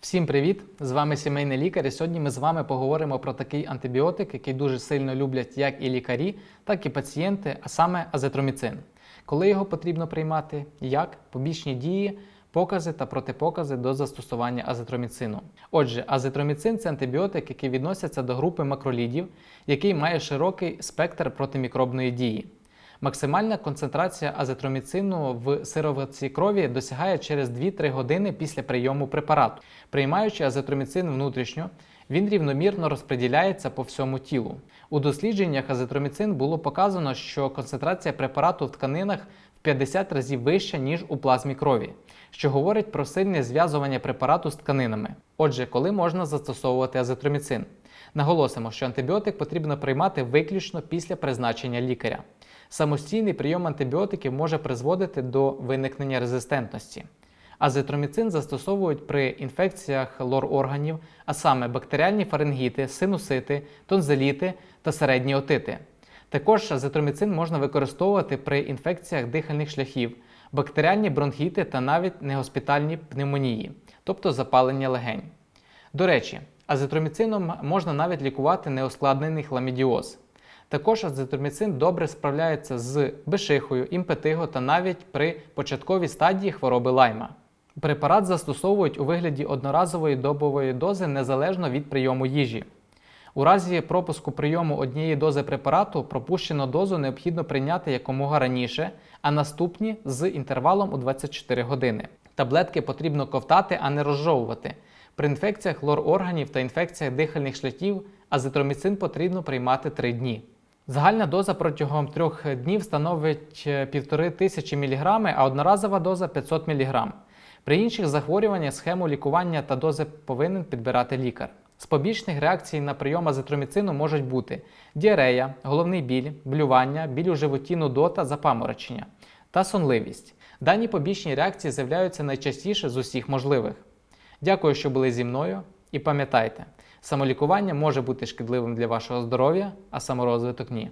Всім привіт! З вами сімейний лікар. І сьогодні ми з вами поговоримо про такий антибіотик, який дуже сильно люблять як і лікарі, так і пацієнти, а саме азитроміцин. Коли його потрібно приймати, як побічні дії, покази та протипокази до застосування азитроміцину. Отже, азитроміцин це антибіотик, який відноситься до групи макролідів, який має широкий спектр протимікробної дії. Максимальна концентрація азитроміцину в сироватці крові досягає через 2-3 години після прийому препарату. Приймаючи азитроміцин внутрішньо, він рівномірно розподіляється по всьому тілу. У дослідженнях азитроміцин було показано, що концентрація препарату в тканинах 50 разів вища, ніж у плазмі крові, що говорить про сильне зв'язування препарату з тканинами. Отже, коли можна застосовувати азитроміцин? Наголосимо, що антибіотик потрібно приймати виключно після призначення лікаря. Самостійний прийом антибіотиків може призводити до виникнення резистентності. Азитроміцин застосовують при інфекціях лор-органів, а саме бактеріальні фарингіти, синусити, тонзиліти та середні отити. Також азитроміцин можна використовувати при інфекціях дихальних шляхів, бактеріальні бронхіти та навіть негоспітальні пневмонії, тобто запалення легень. До речі, азитроміцином можна навіть лікувати неускладнений хламідіоз. Також азитроміцин добре справляється з бешихою, імпетиго та навіть при початковій стадії хвороби лайма. Препарат застосовують у вигляді одноразової добової дози незалежно від прийому їжі. У разі пропуску прийому однієї дози препарату пропущену дозу необхідно прийняти якомога раніше, а наступні з інтервалом у 24 години. Таблетки потрібно ковтати, а не розжовувати. При інфекціях лор-органів та інфекціях дихальних шляхів азитроміцин потрібно приймати 3 дні. Загальна доза протягом трьох днів становить 1500 мг, а одноразова доза 500 мг. При інших захворюваннях схему лікування та дози повинен підбирати лікар. З побічних реакцій на прийом азитроміцину можуть бути діарея, головний біль, блювання, біль у животі, нудота, запаморочення та сонливість. Дані побічні реакції з'являються найчастіше з усіх можливих. Дякую, що були зі мною, і пам'ятайте, самолікування може бути шкідливим для вашого здоров'я, а саморозвиток ні.